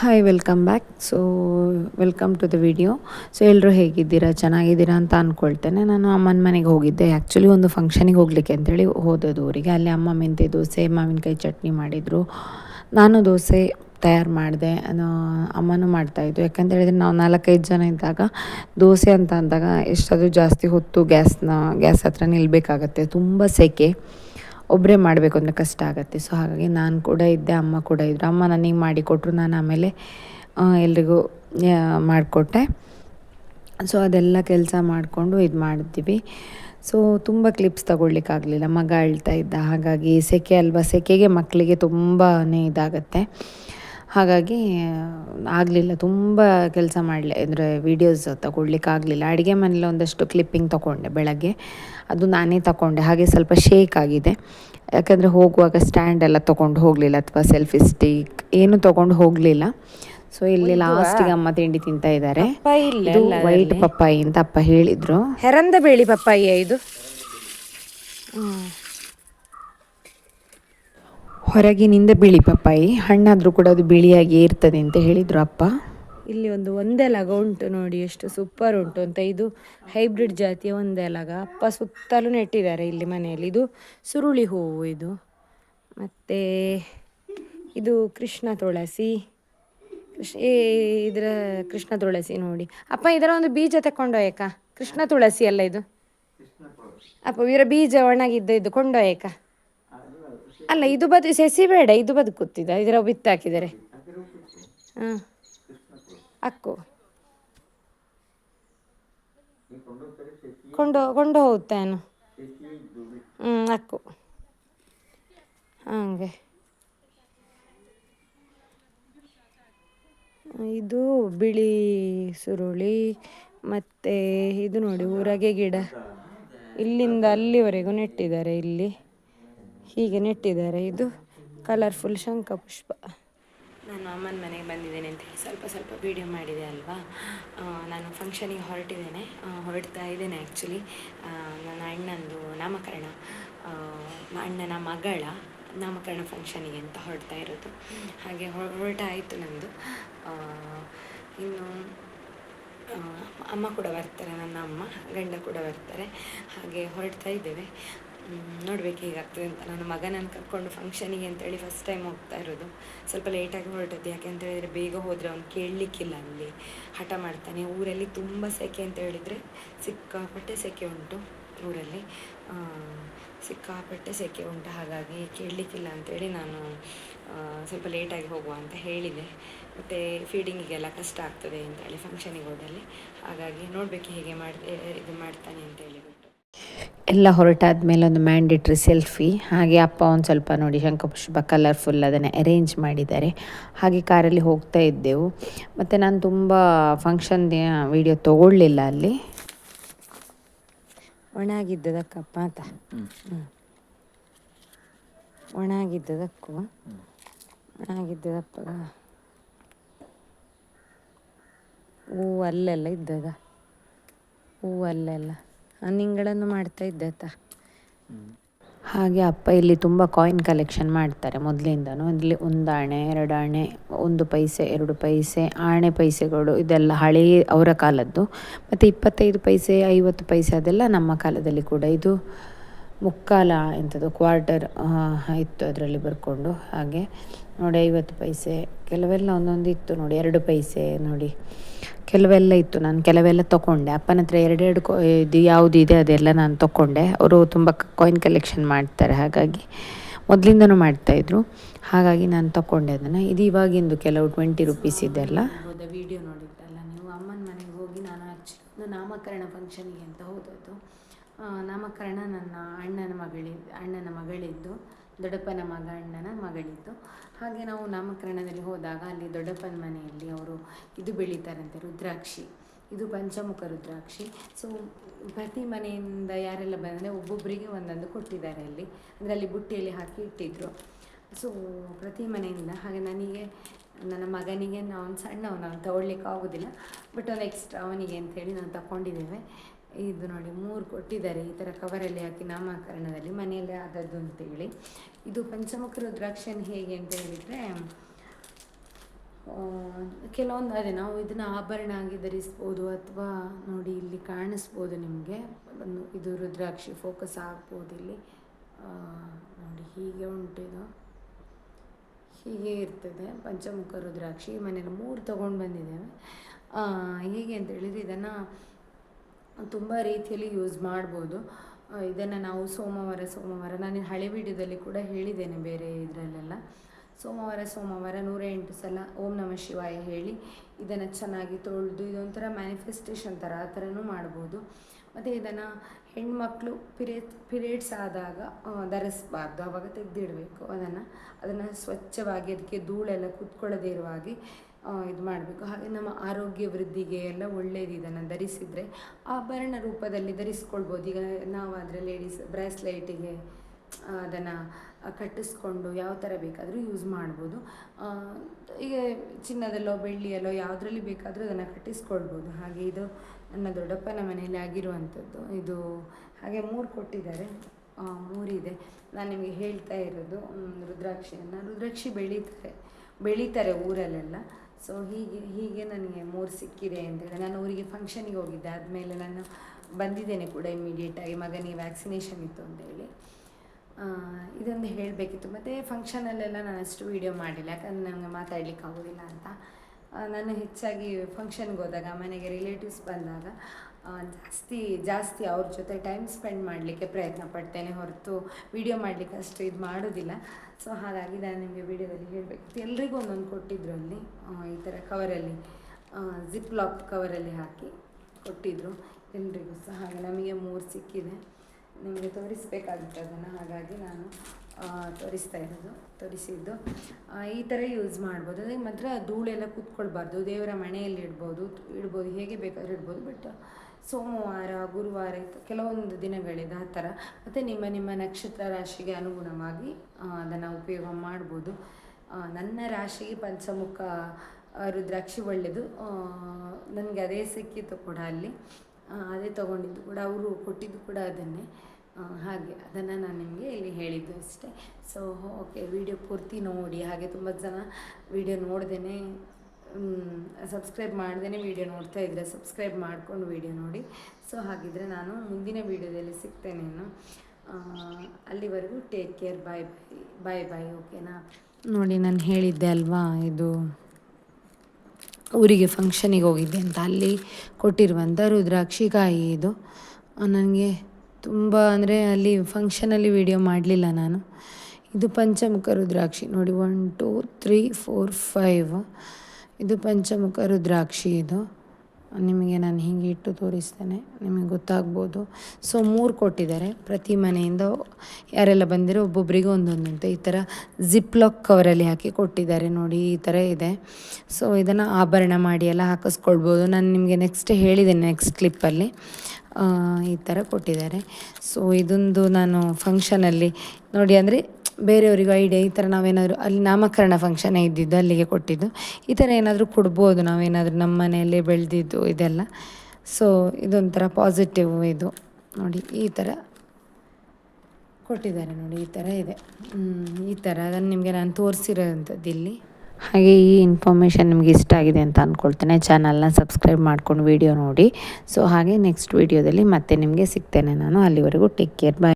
Hi welcome back so welcome to the video so ಎಲ್ಲರೂ ಹೇಗಿದ್ದೀರಾ? ಚೆನ್ನಾಗಿದ್ದೀರಾ ಅಂತ ಅಂದ್ಕೊಳ್ತೇನೆ ನಾನು ಅಮ್ಮನ ಮನೆಗೆ ಹೋಗಿದ್ದೆ. ಆ್ಯಕ್ಚುಲಿ ಒಂದು ಫಂಕ್ಷನಿಗೆ ಹೋಗ್ಲಿಕ್ಕೆ ಅಂತೇಳಿ ಹೋದದ್ದು ಊರಿಗೆ. ಅಲ್ಲಿ ಅಮ್ಮ ಮೆಂತೆ ದೋಸೆ, ಮಾವಿನಕಾಯಿ ಚಟ್ನಿ ಮಾಡಿದರು. ನಾನು ದೋಸೆ ತಯಾರು ಮಾಡಿದೆ. ಅಮ್ಮನೂ ಮಾಡ್ತಾಯಿದ್ದು ಯಾಕಂತ ಹೇಳಿದ್ರೆ, ನಾವು ನಾಲ್ಕೈದು ಜನ ಇದ್ದಾಗ, ದೋಸೆ ಅಂತ ಅಂದಾಗ ಎಷ್ಟಾದರೂ ಜಾಸ್ತಿ ಹೊತ್ತು ಗ್ಯಾಸ್ನ, ಗ್ಯಾಸ್ ಹತ್ರ ನಿಲ್ಲಬೇಕಾಗತ್ತೆ ತುಂಬ ಸೆಕೆ. ಒಬ್ಬರೇ ಮಾಡಬೇಕು ಅಂದರೆ ಕಷ್ಟ ಆಗುತ್ತೆ. ಸೊ ಹಾಗಾಗಿ ನಾನು ಕೂಡ ಇದ್ದೆ, ಅಮ್ಮ ಕೂಡ ಇದ್ದರು ಅಮ್ಮ ನನಗೆ ಮಾಡಿಕೊಟ್ರು ನಾನು ಆಮೇಲೆ ಎಲ್ರಿಗೂ ಮಾಡಿಕೊಟ್ಟೆ. ಸೊ ಅದೆಲ್ಲ ಕೆಲಸ ಮಾಡಿಕೊಂಡು ಇದು ಮಾಡ್ತೀವಿ. ಸೊ ತುಂಬ ಕ್ಲಿಪ್ಸ್ ತಗೊಳ್ಲಿಕ್ಕಾಗಲಿಲ್ಲ ಮಗ ಅಳ್ತಾ ಇದ್ದ. ಹಾಗಾಗಿ, ಸೆಕೆ ಅಲ್ವಾ? ಸೆಕೆಗೆ ಮಕ್ಕಳಿಗೆ ತುಂಬಾ ಇದಾಗತ್ತೆ. ಹಾಗಾಗಿ ಆಗಲಿಲ್ಲ. ತುಂಬ ಕೆಲಸ ಮಾಡಲಿ. ಅಂದರೆ ವೀಡಿಯೋಸ್ ತಗೊಳ್ಲಿಕ್ಕಾಗಲಿಲ್ಲ ಅಡುಗೆ ಮನೇಲಿ ಒಂದಷ್ಟು ಕ್ಲಿಪ್ಪಿಂಗ್ ತೊಗೊಂಡೆ ಬೆಳಗ್ಗೆ. ಅದು ನಾನೇ ತಗೊಂಡೆ. ಹಾಗೆ ಸ್ವಲ್ಪ ಶೇಕ್ ಆಗಿದೆ. ಯಾಕಂದರೆ ಹೋಗುವಾಗ ಸ್ಟ್ಯಾಂಡ್ ಎಲ್ಲ ತೊಗೊಂಡು ಹೋಗಲಿಲ್ಲ ಅಥವಾ ಸೆಲ್ಫಿ ಸ್ಟಿಕ್ ಏನು ತೊಗೊಂಡು ಹೋಗಲಿಲ್ಲ. ಸೊ ಇಲ್ಲಿ ಲಾಸ್ಟಿಗೆ ಅಮ್ಮ ತಿಂಡಿ ತಿಂತ ಇದ್ದಾರೆ. ಇದು ವೈಟ್ ಪಪ್ಪಾಯಿ ಅಂತ ಅಪ್ಪ ಹೇಳಿದ್ರು. ಹೆರಂದ ಬೇಳಿ ಪಪ್ಪಾಯಿ ಇದು? ಹೊರಗಿನಿಂದ ಬಿಳಿ ಪಪ್ಪಾಯಿ, ಹಣ್ಣಾದರೂ ಕೂಡ ಅದು ಬಿಳಿಯಾಗಿ ಇರ್ತದೆ ಅಂತ ಹೇಳಿದರು ಅಪ್ಪ. ಇಲ್ಲಿ ಒಂದು ಒಂದೇ ಲಗ ಉಂಟು ನೋಡಿ, ಎಷ್ಟು ಸೂಪರ್ ಉಂಟು ಅಂತ. ಇದು ಹೈಬ್ರಿಡ್ ಜಾತಿಯ ಒಂದೇ ಲಗ. ಅಪ್ಪ ಸುತ್ತಲೂ ನೆಟ್ಟಿದ್ದಾರೆ ಇಲ್ಲಿ ಮನೆಯಲ್ಲಿ. ಇದು ಸುರುಳಿ ಹೂವು ಇದು. ಮತ್ತು ಇದು ಕೃಷ್ಣ ತುಳಸಿ. ಕೃಷ್ಣ ಇದರ ಕೃಷ್ಣ ತುಳಸಿ ನೋಡಿ. ಅಪ್ಪ, ಇದರ ಒಂದು ಬೀಜ ತಕೊಂಡೋಯಕ ಕೃಷ್ಣ ತುಳಸಿ ಅಲ್ಲ ಇದು? ಅಪ್ಪ, ಇವರ ಬೀಜ ಒಣಗಿದ್ದ ಇದು ಕೊಂಡೋಯಕ? ಅಲ್ಲ, ಇದು ಬದು, ಸಸಿ ಬೇಡ, ಇದು ಬದುಕುತ್ತಿದ್ದ ಇದರ ಬಿತ್ತಾಕಿದ್ದಾರೆ ಹಾಂ. ಅಕ್ಕು. ಕೊಂಡು ಕೊಂಡು ಹೋಗುತ್ತೇನು ಹ್ಞೂ ಅಕ್ಕು. ಹಾಗೆ. ಇದು ಬಿಳಿ ಸುರುಳಿ, ಮತ್ತು ಇದು ನೋಡಿ ಊರಗೆ ಗಿಡ. ಇಲ್ಲಿಂದ ಅಲ್ಲಿವರೆಗೂ ನೆಟ್ಟಿದ್ದಾರೆ ಇಲ್ಲಿ. ಹೀಗೆ ನೆಟ್ಟಿದ್ದಾರೆ. ಇದು ಕಲರ್ಫುಲ್ ಶಂಖಪುಷ್ಪ. ನಾನು ಅಮ್ಮನ ಮನೆಗೆ ಬಂದಿದ್ದೇನೆ ಅಂತ ಹೇಳಿ ಸ್ವಲ್ಪ ಸ್ವಲ್ಪ ವೀಡಿಯೋ ಮಾಡಿದೆ ಅಲ್ವಾ? ನಾನು ಫಂಕ್ಷನಿಗೆ ಹೊರಟಿದ್ದೇನೆ. ಹೊರಡ್ತಾ ಇದ್ದೇನೆ ಆ್ಯಕ್ಚುಲಿ ನನ್ನ ಅಣ್ಣಂದು ನಾಮಕರಣ. ಅಣ್ಣನ ಮಗಳ ನಾಮಕರಣ ಫಂಕ್ಷನಿಗೆ ಅಂತ ಹೊರಡ್ತಾ ಇರೋದು. ಹಾಗೆ ಹೊರಟಾಯಿತು ನಂದು. ಇನ್ನು ಅಮ್ಮ ಕೂಡ ಬರ್ತಾರೆ, ನನ್ನ ಅಮ್ಮ, ಗಂಡ ಕೂಡ ಬರ್ತಾರೆ. ಹಾಗೆ ಹೊರಡ್ತಾ ಇದ್ದೇವೆ. ನೋಡ್ಬೇಕು ಹೇಗಾಗ್ತದೆ ಅಂತ. ನನ್ನ ಮಗನನ್ನು ಕರ್ಕೊಂಡು ಫಂಕ್ಷನಿಗೆ ಅಂತೇಳಿ ಫಸ್ಟ್ ಟೈಮ್ ಹೋಗ್ತಾ ಇರೋದು. ಸ್ವಲ್ಪ ಲೇಟಾಗಿ ಹೊರಟದ್ದು. ಯಾಕೆ ಅಂತ ಹೇಳಿದರೆ ಬೇಗ ಹೋದರೆ ಅವ್ನು ಕೇಳಲಿಕ್ಕಿಲ್ಲ ಅಲ್ಲಿ. ಹಠ ಮಾಡ್ತಾನೆ. ಊರಲ್ಲಿ ತುಂಬ ಸೆಕೆ ಅಂತ ಹೇಳಿದರೆ ಸಿಕ್ಕಾಪಟ್ಟೆ ಸೆಕೆ ಉಂಟು ಊರಲ್ಲಿ. ಸಿಕ್ಕಾಪಟ್ಟೆ ಸೆಕೆ ಉಂಟು. ಹಾಗಾಗಿ ಕೇಳಲಿಕ್ಕಿಲ್ಲ ಅಂತೇಳಿ ನಾನು ಸ್ವಲ್ಪ ಲೇಟಾಗಿ ಹೋಗುವ ಅಂತ ಹೇಳಿದೆ. ಮತ್ತು ಫೀಡಿಂಗಿಗೆಲ್ಲ ಕಷ್ಟ ಆಗ್ತದೆ ಅಂತೇಳಿ ಫಂಕ್ಷನಿಗೆ ಹೋದಲ್ಲಿ. ಹಾಗಾಗಿ ನೋಡಬೇಕು ಹೇಗೆ ಮಾಡಿ ಇದು ಮಾಡ್ತಾನೆ ಅಂತ ಹೇಳಿಬಿಟ್ಟು ಎಲ್ಲ ಹೊರಟಾದ್ಮೇಲೆ ಒಂದು ಮ್ಯಾಂಡೇಟ್ರಿ ಸೆಲ್ಫಿ ಹಾಗೆ ಅಪ್ಪ ಒಂದು ಸ್ವಲ್ಪ ನೋಡಿ ಶಂಕಪುಷ್ಪ ಕಲರ್ಫುಲ್ ಅದನ್ನು ಅರೇಂಜ್ ಮಾಡಿದ್ದಾರೆ. ಹಾಗೆ ಕಾರಲ್ಲಿ ಹೋಗ್ತಾ ಇದ್ದೆವು. ಮತ್ತು ನಾನು ತುಂಬ ಫಂಕ್ಷನ್ ವಿಡಿಯೋ ತೊಗೊಳ್ಳಿಲ್ಲ ಅಲ್ಲಿ. ಒಣಗಿದ್ದದಕ್ಕಪ್ಪ ಅಂತ. ಒಣಗಿದ್ದದಕ್ಕೂ ಒಣಗಿದ್ದದಪ್ಪ ಹೂ ಅಲ್ಲೆಲ್ಲ ಇದ್ದದ? ಹೂ ಅಲ್ಲೆಲ್ಲ ನಿಂಗಳನ್ನು ಮಾಡ್ತಾ ಇದ್ದತ್ತ ಹಾಗೆ ಅಪ್ಪ ಇಲ್ಲಿ ತುಂಬ ಕಾಯಿನ್ ಕಲೆಕ್ಷನ್ ಮಾಡ್ತಾರೆ ಮೊದಲಿಂದನೂ. ಇಲ್ಲಿ ಒಂದು ಆಣೆ ಎರಡು ಆಣೆ ಒಂದು ಪೈಸೆ ಎರಡು ಪೈಸೆ ಆಣೆ ಪೈಸೆಗಳು ಇದೆಲ್ಲ ಹಳೆಯ ಅವರ ಕಾಲದ್ದು. ಮತ್ತು ಇಪ್ಪತ್ತೈದು ಪೈಸೆ ಐವತ್ತು ಪೈಸೆ ಅದೆಲ್ಲ ನಮ್ಮ ಕಾಲದಲ್ಲಿ ಕೂಡ ಇದು ಮುಕ್ಕಾಲ ಎಂಥದ್ದು ಕ್ವಾರ್ಟರ್ ಇತ್ತು ಅದರಲ್ಲಿ ಬರ್ಕೊಂಡು. ಹಾಗೆ ನೋಡಿ ಐವತ್ತು ಪೈಸೆ, ಕೆಲವೆಲ್ಲ ಒಂದೊಂದು ಇತ್ತು ನೋಡಿ, ಎರಡು ಪೈಸೆ ನೋಡಿ. ಕೆಲವೆಲ್ಲ ಇತ್ತು, ನಾನು ಕೆಲವೆಲ್ಲ ತೊಗೊಂಡೆ ಅಪ್ಪನ ಹತ್ರ ಎರಡೆರಡು ಕೊ, ಇದು ಯಾವುದು ಇದೆ ಅದೆಲ್ಲ ನಾನು ತೊಗೊಂಡೆ ಅವರು ತುಂಬ ಕಾಯಿನ್ ಕಲೆಕ್ಷನ್ ಮಾಡ್ತಾರೆ, ಹಾಗಾಗಿ ಮೊದಲಿಂದನೂ ಮಾಡ್ತಾಯಿದ್ರು ಹಾಗಾಗಿ ನಾನು ತೊಗೊಂಡೆ ಅದನ್ನು. ಇದು ಇವಾಗಿಂದು ಕೆಲವು ಟ್ವೆಂಟಿ ರುಪೀಸ್ ಇದೆಲ್ಲ. ವಿಡಿಯೋ ನೋಡಿದ್ದಲ್ಲ ನೀವು, ಅಮ್ಮನ ಮನೆಗೆ ಹೋಗಿ ನಾನು ಆ್ಯಕ್ಚುಲಿ ನಾಮಕರಣ ಫಂಕ್ಷನ್ಗೆ ಅಂತ ಹೋದದ್ದು. ನಾಮಕರಣ ನನ್ನ ಅಣ್ಣನ ಮಗಳಿ ಅಣ್ಣನ ಮಗಳಿದ್ದು, ದೊಡ್ಡಪ್ಪನ ಮಗ ಅಣ್ಣನ ಮಗಳಿದ್ದು. ಹಾಗೆ ನಾವು ನಾಮಕರಣದಲ್ಲಿ ಹೋದಾಗ ಅಲ್ಲಿ ದೊಡ್ಡಪ್ಪನ ಮನೆಯಲ್ಲಿ ಅವರು ಇದು ಬೆಳೀತಾರಂತೆ, ರುದ್ರಾಕ್ಷಿ. ಇದು ಪಂಚಮುಖ ರುದ್ರಾಕ್ಷಿ. ಸೊ ಪ್ರತಿ ಮನೆಯಿಂದ ಯಾರೆಲ್ಲ ಬಂದರೆ ಒಬ್ಬೊಬ್ಬರಿಗೆ ಒಂದೊಂದು ಕೊಟ್ಟಿದ್ದಾರೆ ಅಲ್ಲಿ. ಅಂದರೆ ಅಲ್ಲಿ ಬುಟ್ಟಿಯಲ್ಲಿ ಹಾಕಿ ಇಟ್ಟಿದ್ದರು ಸೊ ಪ್ರತಿ ಮನೆಯಿಂದ, ಹಾಗೆ ನನಗೆ, ನನ್ನ ಮಗನಿಗೆ ನಾವು ಸಣ್ಣವನು, ನಾನು ತಗೊಳ್ಲಿಕ್ಕೆ ಆಗೋದಿಲ್ಲ ಬಟ್ ಒಂದು ಎಕ್ಸ್ಟ್ರಾ ಅವನಿಗೆ ಅಂತೇಳಿ ನಾವು ತಗೊಂಡಿದ್ದೇವೆ ಇದು ನೋಡಿ, ಮೂರು ಕೊಟ್ಟಿದ್ದಾರೆ. ಈ ಥರ ಕವರಲ್ಲಿ ಹಾಕಿ ನಾಮಕರಣದಲ್ಲಿ ಮನೆಯಲ್ಲೇ ಆದದ್ದು ಅಂತೇಳಿ. ಇದು ಪಂಚಮುಖ ರುದ್ರಾಕ್ಷನ್ ಹೇಗೆ ಅಂತ ಹೇಳಿದರೆ ಕೆಲವೊಂದು ಅದೇ ನಾವು ಇದನ್ನು ಆಭರಣ ಆಗಿ ಧರಿಸ್ಬೋದು ಅಥವಾ ನೋಡಿ ಇಲ್ಲಿ ಕಾಣಿಸ್ಬೋದು ನಿಮಗೆ. ಒಂದು ಇದು ರುದ್ರಾಕ್ಷಿ ಫೋಕಸ್ ಆಗ್ಬೋದು ಇಲ್ಲಿ. ನೋಡಿ ಹೀಗೆ ಉಂಟು ಇದು. ಹೀಗೆ ಇರ್ತದೆ ಪಂಚಮುಖ ರುದ್ರಾಕ್ಷಿ. ಮನೇಲಿ ಮೂರು ತೊಗೊಂಡು ಬಂದಿದ್ದೇವೆ. ಹೇಗೆ ಅಂತ ಹೇಳಿದರೆ ಇದನ್ನು ತುಂಬ ರೀತಿಯಲ್ಲಿ ಯೂಸ್ ಮಾಡ್ಬೋದು. ಇದನ್ನು ನಾವು ಸೋಮವಾರ ಸೋಮವಾರ, ನಾನು ಹಳೆ ವಿಡಿಯೋದಲ್ಲಿ ಕೂಡ ಹೇಳಿದ್ದೇನೆ ಬೇರೆ ಇದರಲ್ಲೆಲ್ಲ. ಸೋಮವಾರ ಸೋಮವಾರ ನೂರ ಎಂಟು ಸಲ ಓಂ ನಮ ಶಿವಾಯ ಹೇಳಿ ಇದನ್ನು ಚೆನ್ನಾಗಿ ತೊಳೆದು ಇದೊಂಥರ ಮ್ಯಾನಿಫೆಸ್ಟೇಷನ್ ಥರ ಆ ಥರನೂ ಮಾಡ್ಬೋದು. ಮತ್ತು ಇದನ್ನು ಹೆಣ್ಮಕ್ಳು ಪಿರಿಯಡ್ ಪಿರಿಯಡ್ಸ್ ಆದಾಗ ಧರಿಸ್ಬಾರ್ದು, ಅವಾಗ ತೆಗೆದಿಡಬೇಕು ಅದನ್ನು. ಅದನ್ನು ಸ್ವಚ್ಛವಾಗಿ, ಅದಕ್ಕೆ ಧೂಳೆಲ್ಲ ಕುತ್ಕೊಳ್ಳದೇ ಇರುವ ಹಾಗೆ ಇದು ಮಾಡಬೇಕು. ಹಾಗೆ ನಮ್ಮ ಆರೋಗ್ಯ ವೃದ್ಧಿಗೆ ಎಲ್ಲ ಒಳ್ಳೆಯದು ಇದನ್ನು ಧರಿಸಿದರೆ ಆಭರಣ ರೂಪದಲ್ಲಿ ಧರಿಸ್ಕೊಳ್ಬೋದು. ಈಗ ನಾವಾದರೆ ಲೇಡೀಸ್ ಬ್ರೇಸ್ಲೈಟಿಗೆ ಅದನ್ನು ಕಟ್ಟಿಸ್ಕೊಂಡು ಯಾವ ಥರ ಬೇಕಾದರೂ ಯೂಸ್ ಮಾಡ್ಬೋದು. ಈಗ ಚಿನ್ನದಲ್ಲೋ ಬೆಳ್ಳಿಯಲ್ಲೋ ಯಾವುದರಲ್ಲಿ ಬೇಕಾದರೂ ಅದನ್ನು ಕಟ್ಟಿಸ್ಕೊಳ್ಬೋದು. ಹಾಗೆ ಇದು ನನ್ನ ದೊಡ್ಡಪ್ಪನ ಮನೆಯಲ್ಲಿ ಆಗಿರುವಂಥದ್ದು. ಇದು ಹಾಗೆ ಮೂರು ಕೊಟ್ಟಿದ್ದಾರೆ. ಮೂರಿದೆ. ನಾನು ನಿಮಗೆ ಹೇಳ್ತಾ ಇರೋದು ರುದ್ರಾಕ್ಷಿಯನ್ನು. ರುದ್ರಾಕ್ಷಿ ಬೆಳೀತಾರೆ ಬೆಳೀತಾರೆ ಊರಲ್ಲೆಲ್ಲ. ಸೊ ಹೀಗೆ ಹೀಗೆ ನನಗೆ ಮೂರು ಸಿಕ್ಕಿದೆ ಅಂತೇಳಿ ನಾನು ಊರಿಗೆ ಫಂಕ್ಷನಿಗೆ ಹೋಗಿದ್ದೆ. ಆದಮೇಲೆ ನಾನು ಬಂದಿದ್ದೇನೆ ಕೂಡ ಇಮ್ಮಿಡಿಯೇಟಾಗಿ ಮಗನಿಗೆ ವ್ಯಾಕ್ಸಿನೇಷನ್ ಇತ್ತು ಅಂತೇಳಿ. ಇದೊಂದು ಹೇಳಬೇಕಿತ್ತು. ಮತ್ತು ಫಂಕ್ಷನಲ್ಲೆಲ್ಲ ನಾನು ಅಷ್ಟು ವೀಡಿಯೋ ಮಾಡಿಲ್ಲ. ಯಾಕಂದರೆ ನನಗೆ ಮಾತಾಡಲಿಕ್ಕೆ ಆಗೋದಿಲ್ಲ ಅಂತ ನಾನು ಹೆಚ್ಚಾಗಿ ಫಂಕ್ಷನ್ಗೆ ಹೋದಾಗ, ಮನೆಗೆ ರಿಲೇಟಿವ್ಸ್ ಬಂದಾಗ ಜಾಸ್ತಿ ಜಾಸ್ತಿ ಅವ್ರ ಜೊತೆ ಟೈಮ್ ಸ್ಪೆಂಡ್ ಮಾಡಲಿಕ್ಕೆ ಪ್ರಯತ್ನ ಪಡ್ತೇನೆ ಹೊರತು ವಿಡಿಯೋ ಮಾಡಲಿಕ್ಕೆ ಅಷ್ಟು ಇದು ಮಾಡೋದಿಲ್ಲ. ಸೊ ಹಾಗಾಗಿ ನಾನು ನಿಮಗೆ ವಿಡಿಯೋದಲ್ಲಿ ಹೇಳಬೇಕು. ಎಲ್ರಿಗೂ ಒಂದೊಂದು ಕೊಟ್ಟಿದ್ರು ಅಲ್ಲಿ ಈ ಥರ ಕವರಲ್ಲಿ ಜಿಪ್ ಲಾಕ್ ಕವರಲ್ಲಿ ಹಾಕಿ ಕೊಟ್ಟಿದ್ದರು ಎಲ್ರಿಗೂ ಸಹ ಹಾಗೆ ನಮಗೆ ಮೂರು ಸಿಕ್ಕಿದೆ. ನಿಮಗೆ ತೋರಿಸಬೇಕಾಗುತ್ತೆ ಅದನ್ನು. ಹಾಗಾಗಿ ನಾನು ತೋರಿಸ್ತಾ ಇರೋದು, ತೋರಿಸಿದ್ದು. ಈ ಥರ ಯೂಸ್ ಮಾಡ್ಬೋದು. ಅದಕ್ಕೆ ಮಾತ್ರ ಧೂಳೆಲ್ಲ ಕೂತ್ಕೊಳ್ಬಾರ್ದು. ದೇವರ ಮನೆಯಲ್ಲಿ ಇಡ್ಬೋದು ಇಡ್ಬೋದು, ಹೇಗೆ ಬೇಕಾದರೂ ಇಡ್ಬೋದು ಬಟ್ ಸೋಮವಾರ, ಗುರುವಾರ ಕೆಲವೊಂದು ದಿನಗಳಿದೆ ಆ ಥರ. ಮತ್ತು ನಿಮ್ಮ ನಿಮ್ಮ ನಕ್ಷತ್ರ ರಾಶಿಗೆ ಅನುಗುಣವಾಗಿ ಅದನ್ನು ಉಪಯೋಗ ಮಾಡ್ಬೋದು. ನನ್ನ ರಾಶಿಗೆ ಪಂಚಮುಖ ರುದ್ರಾಕ್ಷಿ ಒಳ್ಳೆಯದು ನನಗೆ ಅದೇ ಸಿಕ್ಕಿತ್ತು ಕೂಡ ಅಲ್ಲಿ. ಅದೇ ತೊಗೊಂಡಿದ್ದು ಕೂಡ, ಅವರು ಕೊಟ್ಟಿದ್ದು ಕೂಡ ಅದನ್ನೇ. ಹಾಗೆ, ಅದನ್ನು ನಾನು ನಿಮಗೆ ಇಲ್ಲಿ ಹೇಳಿದ್ದು ಅಷ್ಟೇ. ಸೊ ಓಕೆ ವಿಡಿಯೋ ಪೂರ್ತಿ ನೋಡಿ. ಹಾಗೆ ತುಂಬ ಜನ ವಿಡಿಯೋ ನೋಡ್ದೇ ಸಬ್ಸ್ಕ್ರೈಬ್ ಮಾಡ್ದೇ ವಿಡಿಯೋ ನೋಡ್ತಾ ಇದ್ದರೆ ಸಬ್ಸ್ಕ್ರೈಬ್ ಮಾಡ್ಕೊಂಡು ವಿಡಿಯೋ ನೋಡಿ. ಸೊ ಹಾಗಿದ್ರೆ ನಾನು ಮುಂದಿನ ವಿಡಿಯೋದಲ್ಲಿ ಸಿಗ್ತೇನೆ ಅಲ್ಲಿವರೆಗೂ ಟೇಕ್ ಕೇರ್ ಬಾಯ್ ಬಾಯ್ ಬಾಯ್ ಓಕೆನಾ ನೋಡಿ, ನಾನು ಹೇಳಿದ್ದೆ ಅಲ್ವಾ, ಇದು ಊರಿಗೆ ಫಂಕ್ಷನಿಗೆ ಹೋಗಿದ್ದೆ ಅಂತ. ಅಲ್ಲಿ ಕೊಟ್ಟಿರುವಂಥ ರುದ್ರಾಕ್ಷಿಕಾಯಿ ಇದು. ನನಗೆ ತುಂಬ ಅಂದರೆ ಅಲ್ಲಿ ಫಂಕ್ಷನಲ್ಲಿ ವಿಡಿಯೋ ಮಾಡಲಿಲ್ಲ ನಾನು. ಇದು ಪಂಚಮುಖ ರುದ್ರಾಕ್ಷಿ ನೋಡಿ one two three four five ಇದು ಪಂಚಮುಖ ರುದ್ರಾಕ್ಷಿ ಇದು. ನಿಮಗೆ ನಾನು ಹೀಗೆ ಇಟ್ಟು ತೋರಿಸ್ತೇನೆ, ನಿಮಗೆ ಗೊತ್ತಾಗ್ಬೋದು. ಸೊ ಮೂರು ಕೊಟ್ಟಿದ್ದಾರೆ. ಪ್ರತಿ ಮನೆಯಿಂದ ಯಾರೆಲ್ಲ ಬಂದಿರೋ ಒಬ್ಬೊಬ್ಬರಿಗೆ ಒಂದೊಂದು ಅಂತ ಈ ಥರ ಜಿಪ್ ಲಾಕ್ ಕವರಲ್ಲಿ ಹಾಕಿ ಕೊಟ್ಟಿದ್ದಾರೆ ನೋಡಿ, ಈ ಥರ ಇದೆ. ಸೊ ಇದನ್ನು ಆಭರಣ ಮಾಡಿ ಎಲ್ಲ ಹಾಕಿಸ್ಕೊಳ್ಬೋದು. ನಾನು ನಿಮಗೆ ನೆಕ್ಸ್ಟ್ ಹೇಳಿದ್ದೇನೆ ನೆಕ್ಸ್ಟ್ ಕ್ಲಿಪ್ಪಲ್ಲಿ ಈ ಥರ ಕೊಟ್ಟಿದ್ದಾರೆ. ಸೊ ಇದೊಂದು ನಾನು ಫಂಕ್ಷನಲ್ಲಿ ನೋಡಿ, ಅಂದರೆ ಬೇರೆಯವರಿಗೂ ಐಡಿಯಾ ಈ ಥರ ನಾವೇನಾದರೂ ಅಲ್ಲಿ ನಾಮಕರಣ ಫಂಕ್ಷನ್ ಇದ್ದಿದ್ದು, ಅಲ್ಲಿಗೆ ಕೊಟ್ಟಿದ್ದು. ಈ ಥರ ಏನಾದರೂ ಕೊಡ್ಬೋದು ನಾವೇನಾದರೂ ನಮ್ಮ ಮನೆಯಲ್ಲೇ ಬೆಳೆದಿದ್ದು ಇದೆಲ್ಲ. ಸೊ ಇದೊಂಥರ ಪಾಸಿಟಿವ್ ಇದು. ನೋಡಿ, ಈ ಥರ ಕೊಟ್ಟಿದ್ದಾರೆ ನೋಡಿ, ಈ ಥರ ಇದೆ. ಈ ಥರ ಅದನ್ನು ನಿಮಗೆ ನಾನು ತೋರಿಸಿರೋಂಥದ್ದು ಇಲ್ಲಿ. ಹಾಗೆ ಈ ಇನ್ಫಾರ್ಮೇಷನ್ ನಿಮಗೆ ಇಷ್ಟ ಆಗಿದೆ ಅಂತ ಅಂದ್ಕೊಳ್ತೇನೆ ಚಾನಲ್ನ ಸಬ್ಸ್ಕ್ರೈಬ್ ಮಾಡ್ಕೊಂಡು ವಿಡಿಯೋ ನೋಡಿ. ಸೊ ಹಾಗೆ ನೆಕ್ಸ್ಟ್ ವಿಡಿಯೋದಲ್ಲಿ ಮತ್ತೆ ನಿಮಗೆ ಸಿಗ್ತೇನೆ ನಾನು. ಅಲ್ಲಿವರೆಗೂ ಟೇಕ್ ಕೇರ್ ಬಾಯ್